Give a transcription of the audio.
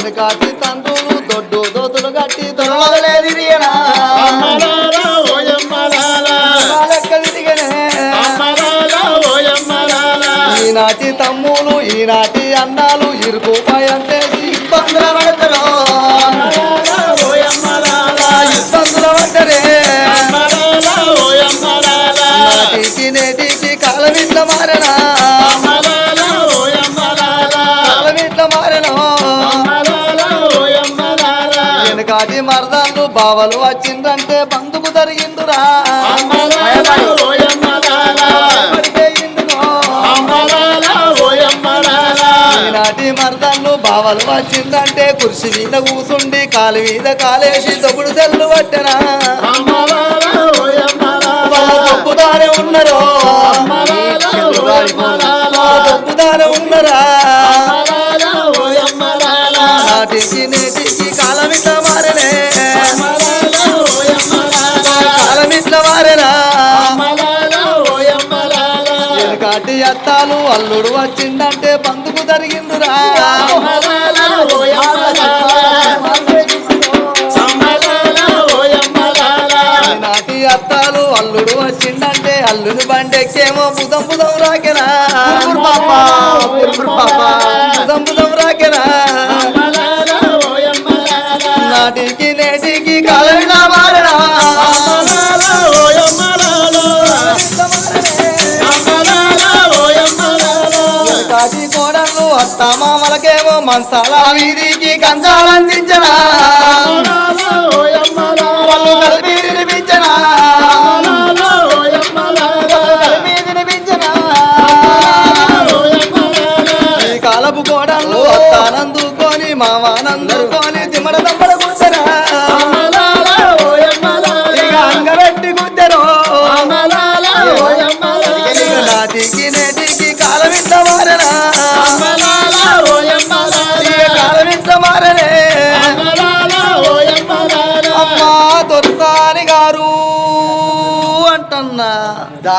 వెను కాటి తందులు దొడ్డు దోతులు గట్టి తొలగలేదు ఈనాటి తమ్ములు ఈనాటి అన్నాలు ఇరుకు భయం చేసి ఇబ్బందులు పడతారు వెనకాటి మరదాళ్ళు బావలు వచ్చిందంటే బంధుకు జరిగిందురా. బావలు వచ్చిందంటే కుర్చీ మీద కూసుండి కాలు మీద కాలేసి తొగుడు తెల్లు పట్టనా. తొక్కుదానే ఉన్నరో. ఉన్నరా. వెనకాటి అత్తాలు అల్లుడు వచ్చిందంటే బంధుకు జరిగిందిరా. నాటి అత్తాలు అల్లుడు వచ్చిందంటే అల్లుడు బండెక్కేమో బుధం బుధం రాకెనా బుధం బుధం రాకెనా నాటికి నేటికి కా అత్త మామలకేమో మంచాల వీధికి కంచాలు కాలపు కోడళ్ళు అత్తానందుకొని మామానందుకొని తిమ్మడ తమ్మడ दास